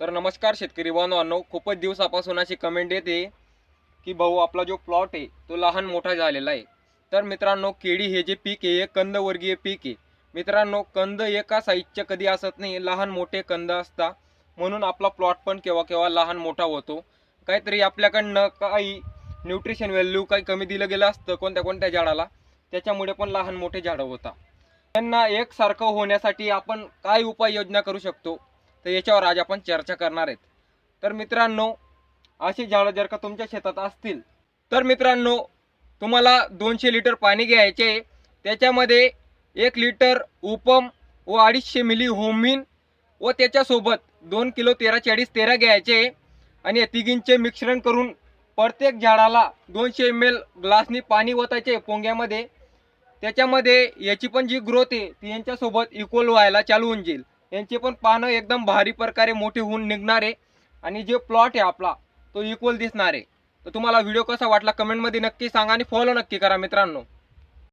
तर नमस्कार शेतकरी बांधवांनो खूपच दिवसापासून अशी कमेंट येते की भाऊ आपला जो प्लॉट आहे तो लहान मोठा झालेला आहे. तर मित्रांनो केळी हे जे पीक आहे हे कंदवर्गीय पीक आहे. मित्रांनो कंद एका साईजचे कधी असत नाही लहान मोठे कंद असतात. म्हणून आपला प्लॉट पण केव्हा केव्हा लहान मोठा होतो. काहीतरी आपल्याकडनं काही न्यूट्रिशन व्हॅल्यू काही कमी दिलं गेलं असतं कोणत्या कोणत्या झाडाला त्याच्यामुळे पण लहान मोठे झाडं होता त्यांना एकसारखं होण्यासाठी आपण काय उपाययोजना करू शकतो? तर याच्यावर आज आपण चर्चा करणार आहेत. तर मित्रांनो अशी झाडं जर का तुमच्या शेतात असतील तर मित्रांनो तुम्हाला दोनशे लिटर पाणी घ्यायचे त्याच्यामध्ये एक लिटर उपम व अडीचशे मिली होमिन व त्याच्यासोबत दोन किलो तेरा चाळीस तेरा घ्यायचे आणि या तिघींचे मिश्रण करून प्रत्येक झाडाला दोनशे एम एल ग्लासनी पाणी ओतायचे पोंग्यामध्ये. त्याच्यामध्ये याची पण जी ग्रोथ आहे ती यांच्यासोबत इक्वल व्हायला चालू होऊन जाईल. यांचे पण पानं एकदम भारी प्रकारे मोठे होऊन निघणार. आहे आणि जे प्लॉट आहे आपला तो इक्वल दिसणार. आहे तर तुम्हाला व्हिडिओ कसा वाटला कमेंटमध्ये नक्की सांगा आणि फॉलो नक्की करा मित्रांनो.